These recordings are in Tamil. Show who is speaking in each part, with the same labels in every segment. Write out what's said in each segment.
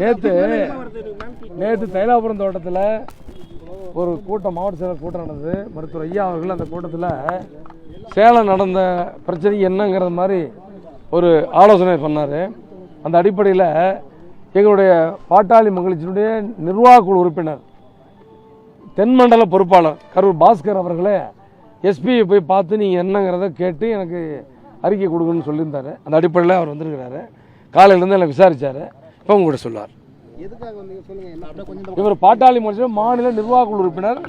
Speaker 1: நேற்று நேற்று தைலாபுரம் தோட்டத்தில் ஒரு கூட்டம் மாவட்ட செயலர் கூட்டம் நடந்தது. மருத்துவர் ஐயா அவர்கள் அந்த கூட்டத்தில் சேலம் நடந்த பிரச்சனை என்னங்கிறது மாதிரி ஒரு ஆலோசனை பண்ணார். அந்த அடிப்படையில் எங்களுடைய பாட்டாளி மகளிச்சினுடைய நிர்வாக குழு உறுப்பினர் தென்மண்டல பொறுப்பாளர் கரூர் பாஸ்கர் அவர்களே எஸ்பியை போய் பார்த்து நீங்கள் என்னங்கிறத கேட்டு எனக்கு அறிக்கை கொடுக்கணும்னு சொல்லியிருந்தாரு. அந்த அடிப்படையில் அவர் வந்திருக்கிறாரு. காலையிலேருந்து எனக்கு விசாரித்தார் இப்போ உங்கள்கிட்ட
Speaker 2: சொல்லார்.
Speaker 1: இவர் பாட்டாளி முடிச்சு மாநில நிர்வாக குழு உறுப்பினர்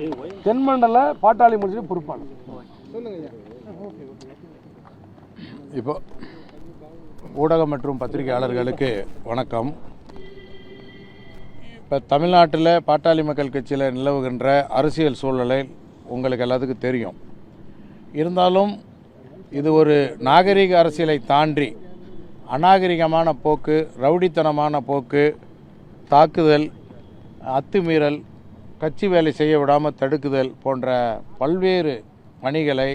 Speaker 1: தென்மண்டல பாட்டாளி முடிச்சு பொறுப்பாளர்.
Speaker 3: இப்போ ஊடகம் மற்றும் பத்திரிகையாளர்களுக்கு வணக்கம். இப்போ தமிழ்நாட்டில் பாட்டாளி மக்கள் கட்சியில் நிலவுகின்ற அரசியல் சூழலை உங்களுக்கு எல்லாத்துக்கும் தெரியும். இருந்தாலும் இது ஒரு நாகரிக அரசியலை தாண்டி அநாகரிகமான போக்கு ரவுடித்தனமான போக்கு தாக்குதல் அத்துமீறல் கட்சி வேலை செய்ய விடாமல் தடுக்குதல் போன்ற பல்வேறு பணிகளை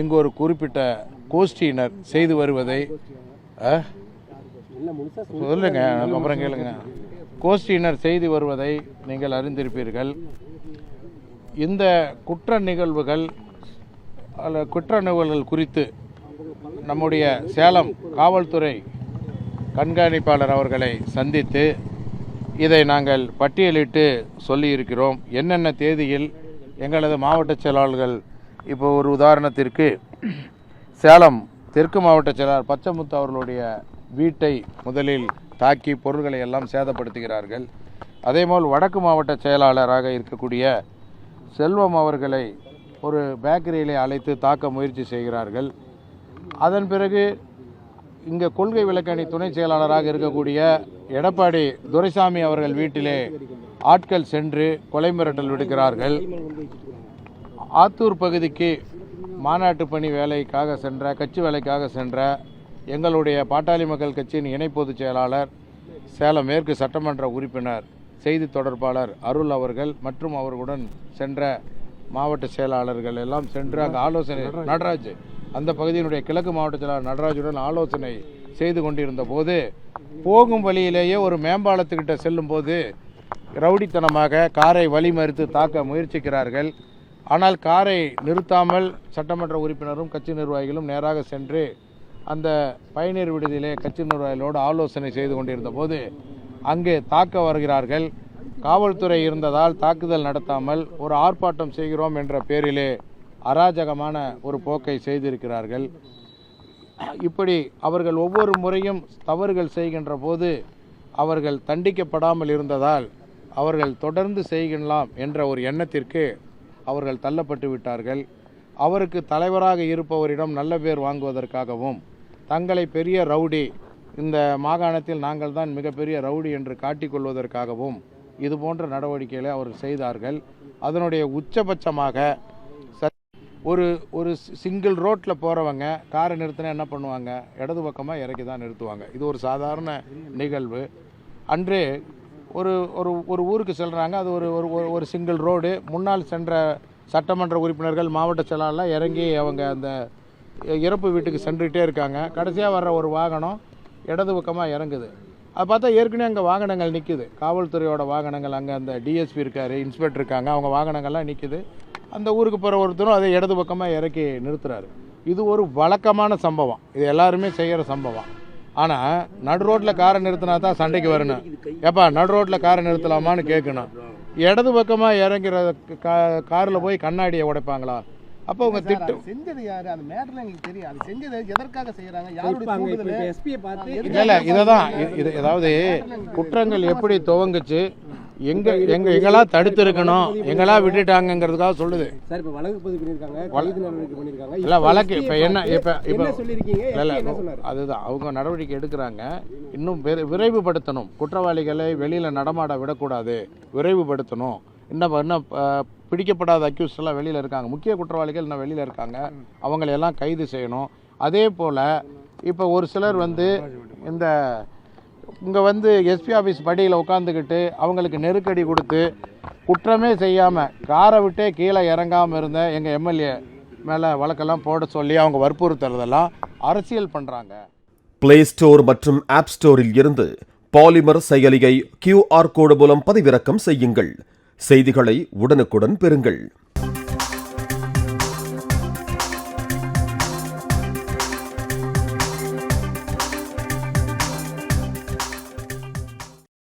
Speaker 3: இங்கு ஒரு குறிப்பிட்ட கோஷ்டியினர் செய்து வருவதை சொல்லுங்க அப்புறம் கேளுங்க. கோஷ்டியினர் செய்து வருவதை நீங்கள் அறிந்திருப்பீர்கள். இந்த குற்ற நிகழ்வுகள் குற்ற நிகழ்வுகள் குறித்து நம்முடைய சேலம் காவல்துறை கண்காணிப்பாளர் அவர்களை சந்தித்து இதை நாங்கள் பட்டியலிட்டு சொல்லியிருக்கிறோம். என்னென்ன தேதியில் எங்களது மாவட்ட செயலாளர்கள் இப்போ ஒரு உதாரணத்திற்கு சேலம் தெற்கு மாவட்ட செயலாளர் பச்சைமுத்து அவர்களுடைய வீட்டை முதலில் தாக்கி பொருள்களை எல்லாம் சேதப்படுத்துகிறார்கள். அதேபோல் வடக்கு மாவட்ட செயலாளராக இருக்கக்கூடிய செல்வம் அவர்களை ஒரு பேக்கரியிலே அழைத்து தாக்க முயற்சி செய்கிறார்கள். அதன் பிறகு இங்கே கொள்கை விளக்கணி துணை செயலாளராக இருக்கக்கூடிய எடப்பாடி துரைசாமி அவர்கள் வீட்டிலே ஆட்கள் சென்று கொலை மிரட்டல் விடுக்கிறார்கள். ஆத்தூர் பகுதிக்கு மாநாட்டு பணி வேலைக்காக சென்ற கட்சி வேலைக்காக சென்ற எங்களுடைய பாட்டாளி மக்கள் கட்சியின் இணை பொதுச் செயலாளர் சேலம் மேற்கு சட்டமன்ற உறுப்பினர் செய்தி தொடர்பாளர் அருள் அவர்கள் மற்றும் அவர்களுடன் சென்ற மாவட்ட செயலாளர்கள் எல்லாம் சென்று அங்கே ஆலோசனை நடராஜ். அந்த பகுதியினுடைய கிழக்கு மாவட்ட செயலாளர் நடராஜுடன் ஆலோசனை செய்து கொண்டிருந்த போது போகும் வழியிலேயே ஒரு மேம்பாலத்துக்கிட்ட செல்லும்போது ரவுடித்தனமாக காரை வழிமறித்து தாக்க முயற்சிக்கிறார்கள். ஆனால் காரை நிறுத்தாமல் சட்டமன்ற உறுப்பினரும் கட்சி நிர்வாகிகளும் நேராக சென்று அந்த பயணியர் விடுதியிலே கட்சி நிர்வாகிகளோடு ஆலோசனை செய்து கொண்டிருந்த போது அங்கு தாக்க வருகிறார்கள். காவல்துறை இருந்ததால் தாக்குதல் நடத்தாமல் ஒரு ஆர்ப்பாட்டம் செய்கிறோம் என்ற பேரிலே அராஜகமான ஒரு போக்கை செய்திருக்கிறார்கள். இப்படி அவர்கள் ஒவ்வொரு முறையும் தவறுகள் செய்கின்ற போது அவர்கள் தண்டிக்கப்படாமல் இருந்ததால் அவர்கள் தொடர்ந்து செய்யலாம் என்ற ஒரு எண்ணத்திற்கு அவர்கள் தள்ளப்பட்டு விட்டார்கள். அவருக்கு தலைவராக இருப்பவரிடம் நல்ல பேர் வாங்குவதற்காகவும் தங்களை பெரிய ரவுடி இந்த மாகாணத்தில் நாங்கள் தான் மிகப்பெரிய ரவுடி என்று காட்டிக்கொள்வதற்காகவும் இது போன்ற நடவடிக்கைகளை அவர் செய்தார்கள். அதனுடைய உச்சபட்சமாக ஒரு ஒரு சிங்கிள் ரோட்டில் போகிறவங்க காரை நிறுத்தினா என்ன பண்ணுவாங்க? இடது பக்கமாக இறக்கி தான் நிறுத்துவாங்க. இது ஒரு சாதாரண நிகழ்வு. அன்றே ஒரு ஒரு ஒரு ஊருக்கு செல்கிறாங்க அது ஒரு ஒரு ஒரு- ஒரு சிங்கிள் ரோடு முன்னால் சென்ற சட்டமன்ற உறுப்பினர்கள் மாவட்ட செயலாளர்லாம் இறங்கி அவங்க அந்த இறப்பு வீட்டுக்கு சென்றுகிட்டே இருக்காங்க. கடைசியாக வர்ற ஒரு வாகனம் இடது பக்கமாக இறங்குது. அது பார்த்தா ஏற்கனவே அங்கே வாகனங்கள் நிற்குது காவல்துறையோட வாகனங்கள் அங்கே அந்த டிஎஸ்பி இருக்கார் இன்ஸ்பெக்டர் இருக்காங்க. அவங்க வாகனங்கள்லாம் நிற்குது அந்த ஊருக்கு போகிற ஒருத்தரும் அதை இடது பக்கமாக இறக்கி நிறுத்துறாரு. இது ஒரு வழக்கமான சம்பவம். இது எல்லாருமே செய்கிற சம்பவம். ஆனால் நடு ரோட்டில் காரை நிறுத்தினா தான் சண்டைக்கு வரணும். ஏப்பா நடு ரோட்டில் காரை நிறுத்தலாமான்னு கேட்கணும். இடது பக்கமாக இறங்குற கா காரில் போய் கண்ணாடியை உடைப்பாங்களா? அப்போ திட்டம்
Speaker 2: அது செஞ்சது யாரு? அந்த மேட்டர்ல எங்களுக்கு தெரியும் அது செஞ்சது எதற்காக செய்யறாங்க? யாருடைய
Speaker 4: எஸ்பியை பார்த்து
Speaker 3: இல்லை இல்லை இதை தான் இது அதாவது குற்றங்கள் எப்படி துவங்குச்சு? எங்க எங்க எங்களா தடுத்து இருக்கணும் எங்களா விட்டுட்டாங்கங்கிறதுக்காக சொல்லுது.
Speaker 4: சார் இப்ப வழக்கு பதிவு பண்ணிருக்காங்க
Speaker 3: இல்ல வழக்கு இப்ப என்ன இப்ப இப்ப இல்ல
Speaker 4: சொன்னாரு?
Speaker 3: அதுதான். அவங்க நடவடிக்கை எடுக்கிறாங்க. இன்னும் விரை- விரைவுபடுத்தணும். குற்றவாளிகளை வெளியில நடமாட விடக்கூடாது. விரைவுபடுத்தணும். இன்னும் இன்னும் பிடிக்கப்படாத அக்யூஸ் எல்லாம் வெளியில இருக்காங்க. முக்கிய குற்றவாளிகள் இன்னும் வெளியில இருக்காங்க. அவங்களை எல்லாம் கைது செய்யணும். அதே போல இப்போ ஒரு சிலர் வந்து இந்த இங்கே வந்து எஸ்பி ஆஃபீஸ் படியில் உட்காந்துக்கிட்டு அவங்களுக்கு நெருக்கடி கொடுத்து குற்றமே செய்யாமல் காரை விட்டே கீழே இறங்காமல் இருந்த எங்கள் எம்எல்ஏ மேலே வழக்கெல்லாம் போட சொல்லி அவங்க வற்புறுத்துறதெல்லாம் அரசியல் பண்ணுறாங்க
Speaker 5: பிளே ஸ்டோர் மற்றும் ஆப் ஸ்டோரில் இருந்து பாலிமர் செயலியை கியூஆர் கோடு மூலம் பதிவிறக்கம் செய்யுங்கள். செய்திகளை உடனுக்குடன் பெறுங்கள்.